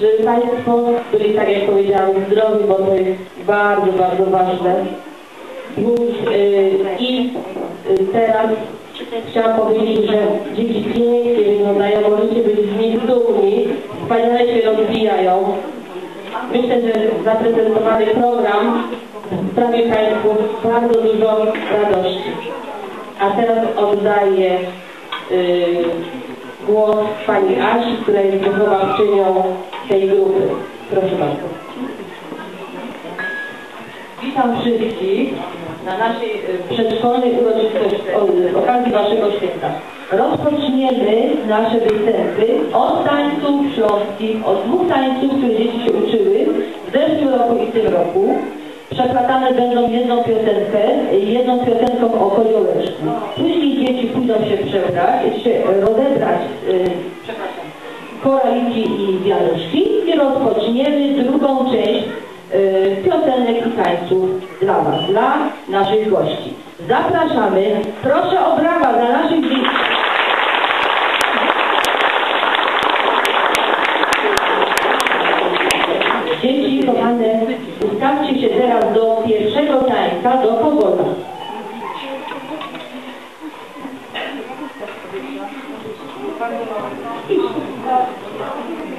żeby Państwo byli, tak jak powiedziałam, zdrowi, bo to jest bardzo, bardzo ważne. Y, I y, teraz chciałam powiedzieć, że dzieci pięknie wyglądają, możecie być z nich dumni, wspaniale się rozwijają. Myślę, że zaprezentowany program sprawi Państwu bardzo dużo radości. A teraz oddaję y, głos Pani Asi, która jest wychowawczynią tej grupy. Proszę bardzo. Witam wszystkich na naszej e, przedszkolnej uroczystości z okazji Waszego święta. Rozpoczniemy nasze występy od tańców śląskich, od dwóch tańców, które dzieci się uczyły w zeszłym roku i tym roku. Przeplatane będą jedną piosenkę, jedną piosenką o koziołeczku. Później dzieci pójdą się przebrać, się rozebrać, przepraszam, koraliki i wianuszki i rozpoczniemy drugą część y, piosenek i tańców dla Was, dla naszych gości. Zapraszamy. Proszę o brawa dla naszych. Dzieci kochane, ustawcie się teraz do tańca, do powodza.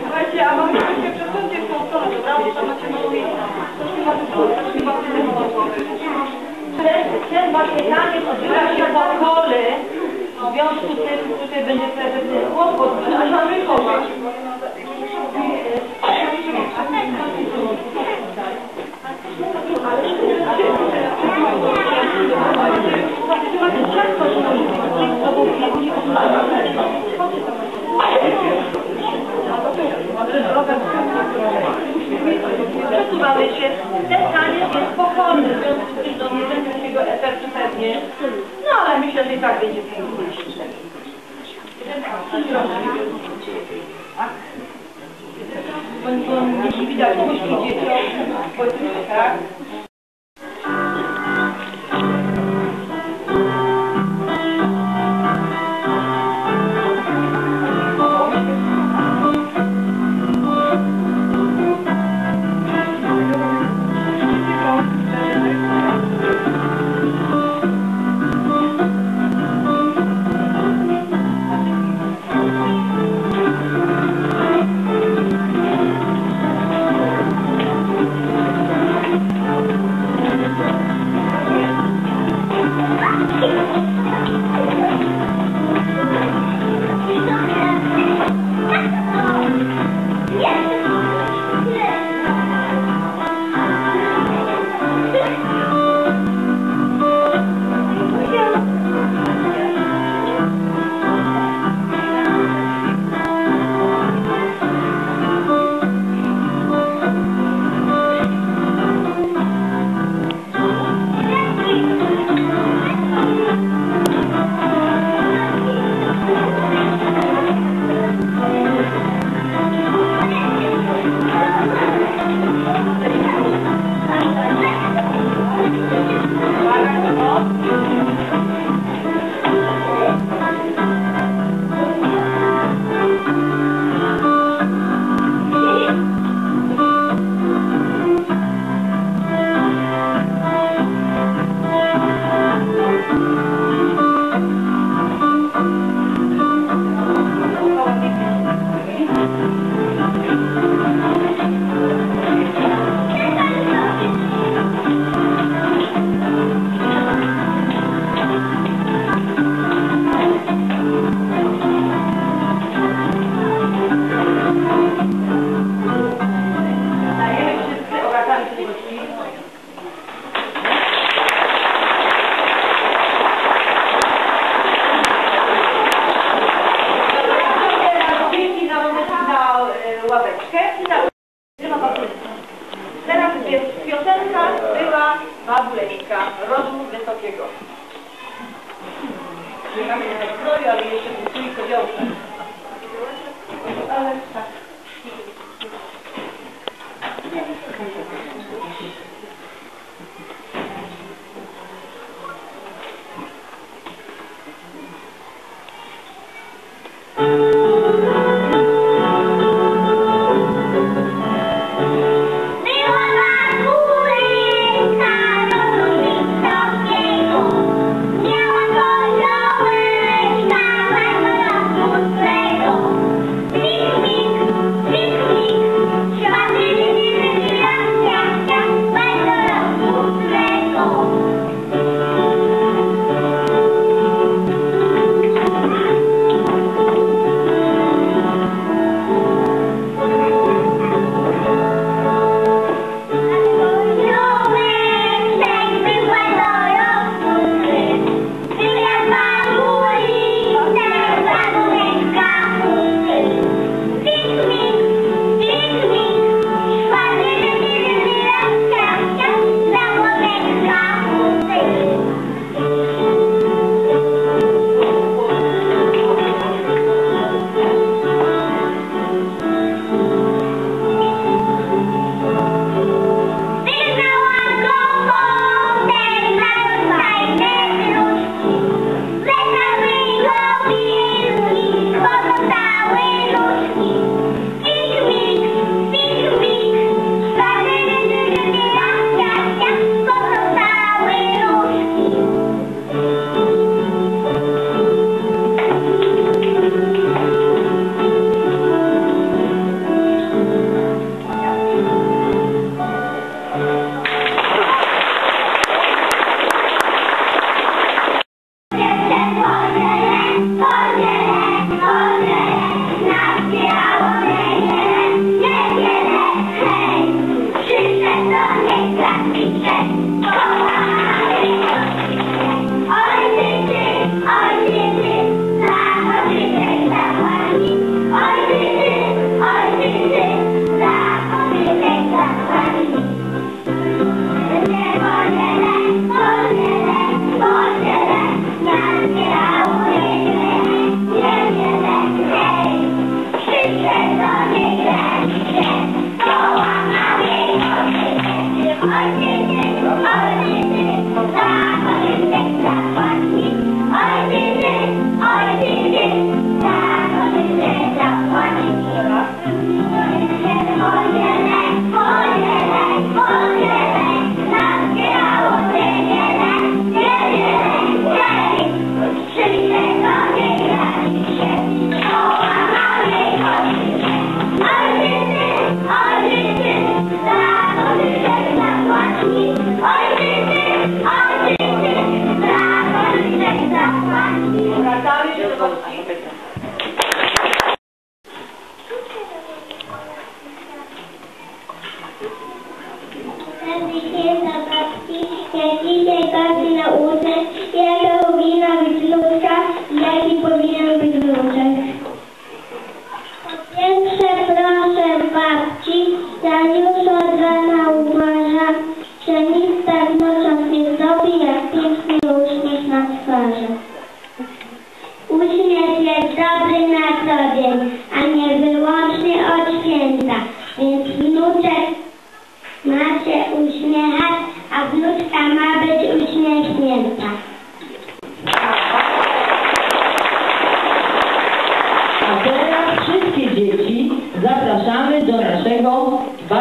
Słuchajcie, a mamy się przesuńcie w tą stronę, dobra? Bo tam macie mało miejsca. Ten, ten właśnie taniec odbywa się po kole. W związku z tym tutaj będzie pewien kłopot, a tam wychować. Przesuwamy się. Ten taniec jest pokorny, w związku z tym do nie takiego efektu pewnie. No ale myślę, że i tak będzie pięknie. Bo, bo jeśli widać muszki dzieciom, bo tak?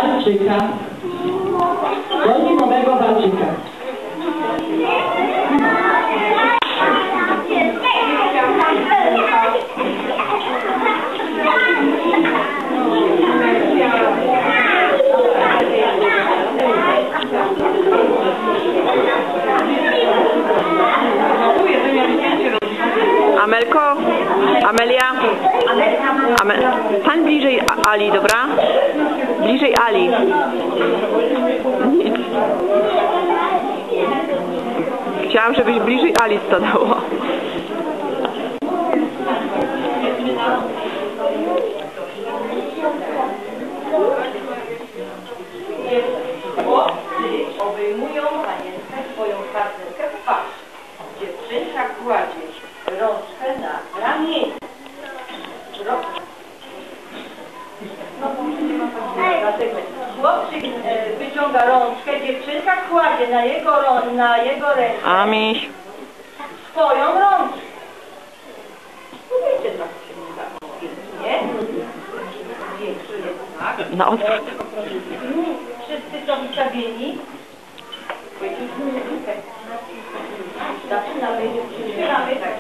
Walczyka, do zimowego walczyka. Amelko, Amelia, Ame, stań bliżej Ali, dobra? Bliżej Ali. Chciałam, żebyś bliżej Ali stanęła. Obejmują panienkę swoją partnerkę kładzie na jego, na jego rękę Amiś. swoją rączkę. Wiecie, tak się nie da. Pięknie. Pięknie, tak. Na odwrót. Wszyscy są wystawieni. Zaczynamy, śpiewamy. Tak,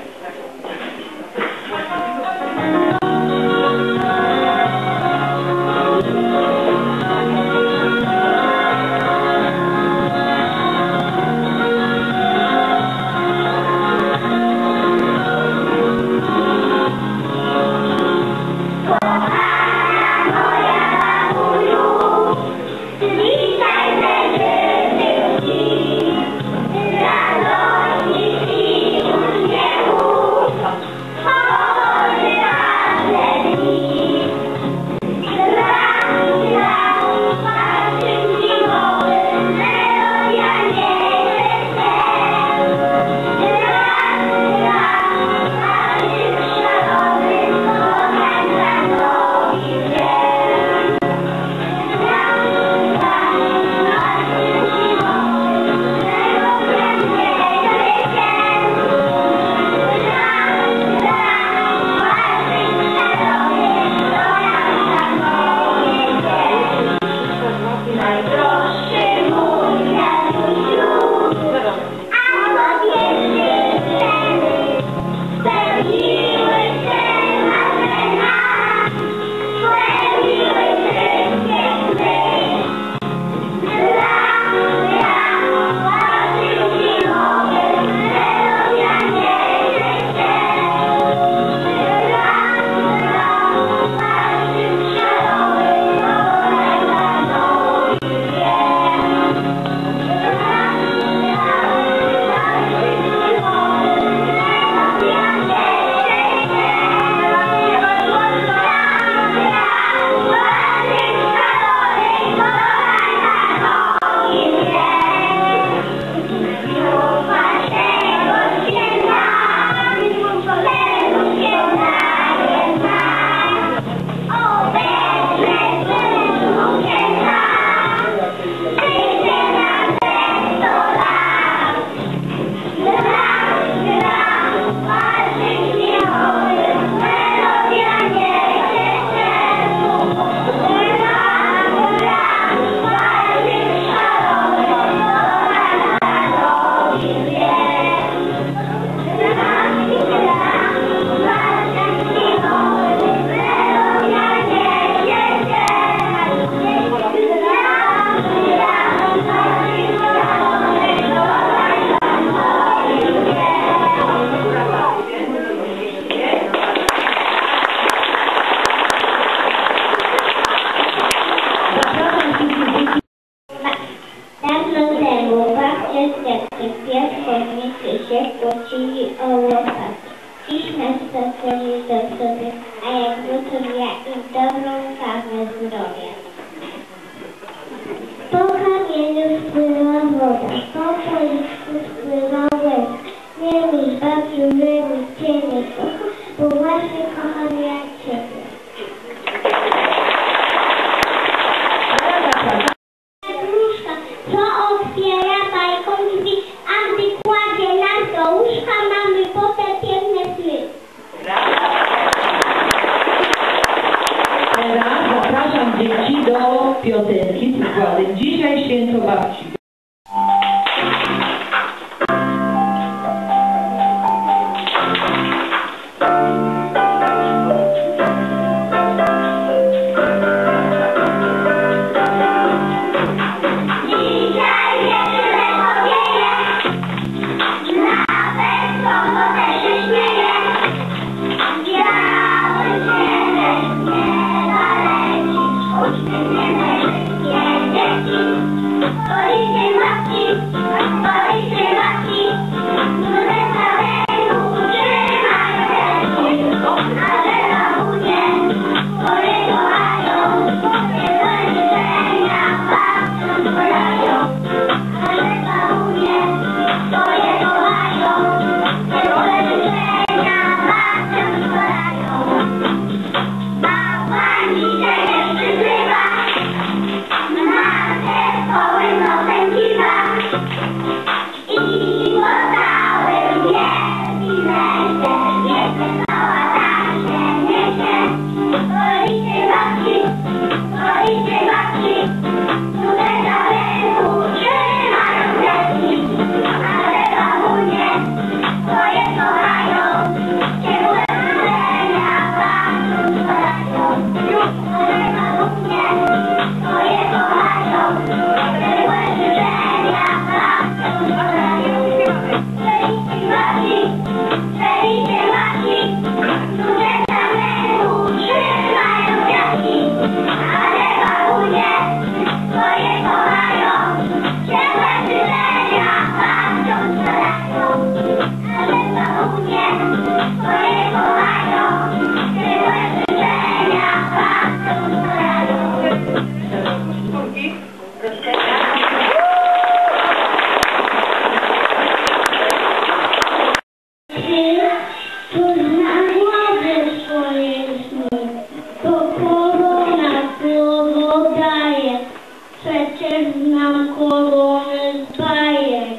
kolorem bajek.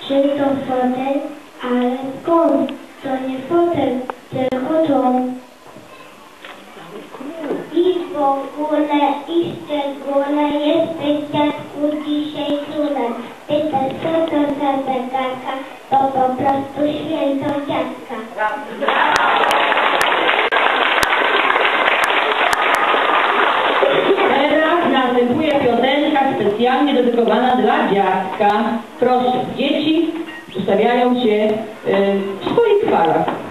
Czy to fotel? Ale skąd? To nie fotel, tylko dom. I w ogóle, i w szczególe jest wyciadku dzisiaj królem. Pyta, co to za zegarka, to po prostu święto dziadka. występuje piosenka specjalnie dedykowana dla dziadka. Proszę, dzieci ustawiają się y, w swoich falach.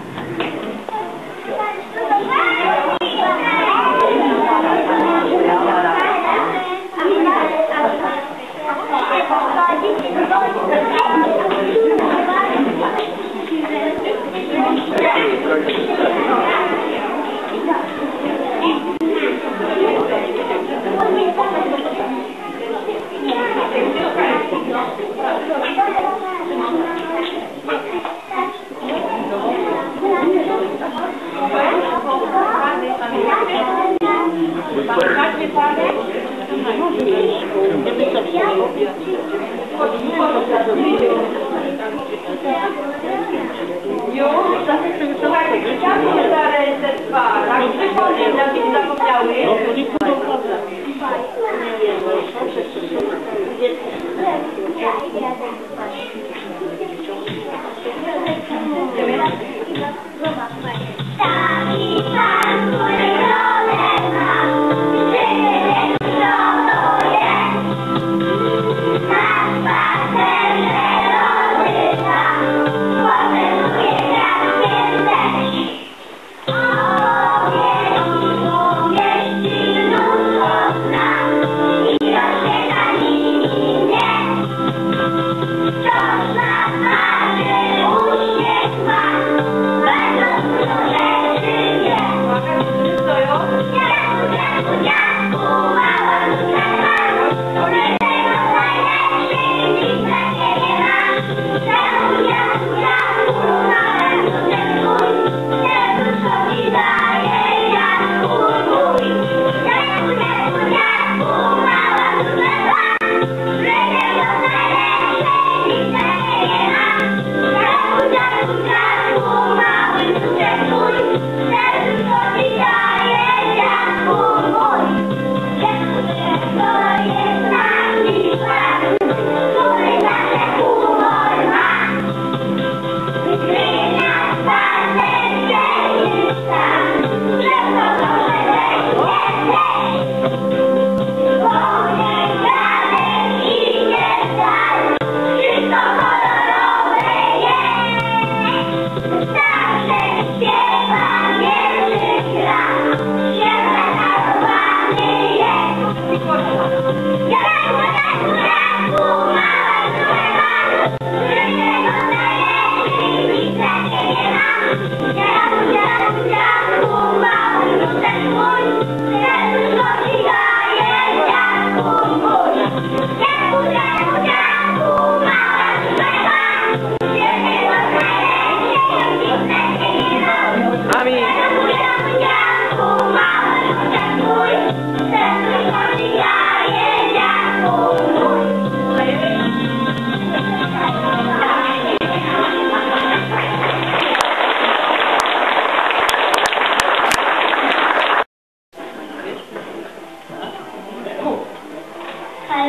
加蛋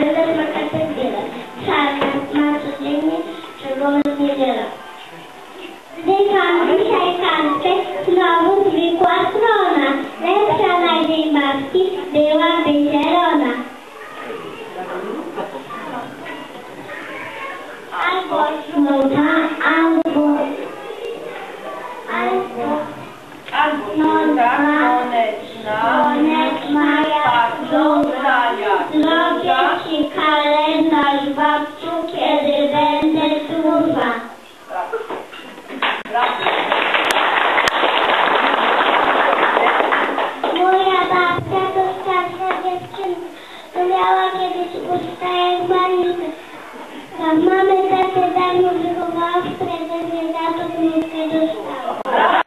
Gracias. Μα μετά και δάμε λίγο μάφτρε, δεν είναι κάτω του μυθίδου σου.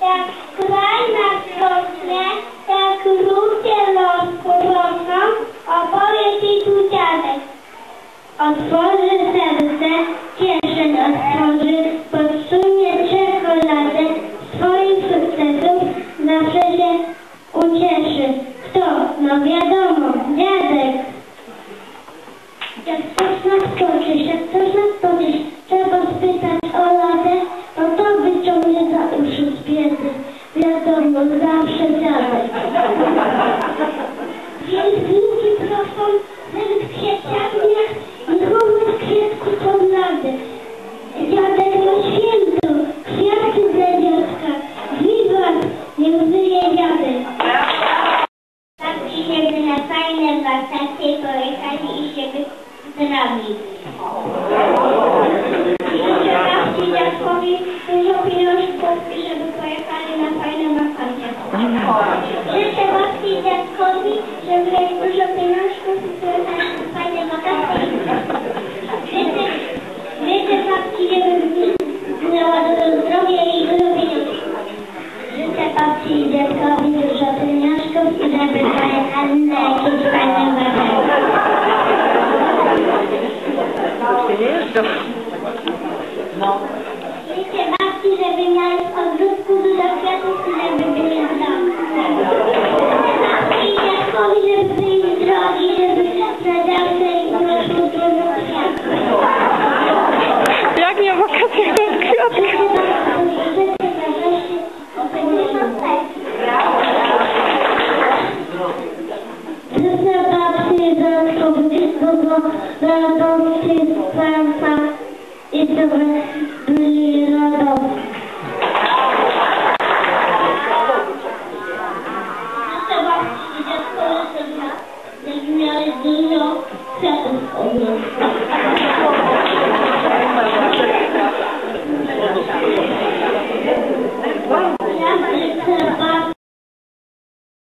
jak kraj na nadrodny, jak ruch zielono, opowie ci tu dziadek. Otworzy serce, kieszeń otworzy, podsunie czekoladę, swoich sukcesów zawsze się ucieszy. Kto? No wiadomo, dziadek. Jak coś nas toczysz, jak coś nas toczysz, trzeba spytać o ladę, no to wyciągnie za uszy z biedy. Wiadomo, zawsze dalej. Wielki profon, nawet kwiaciarniach, nie mogę kwiatku tornady.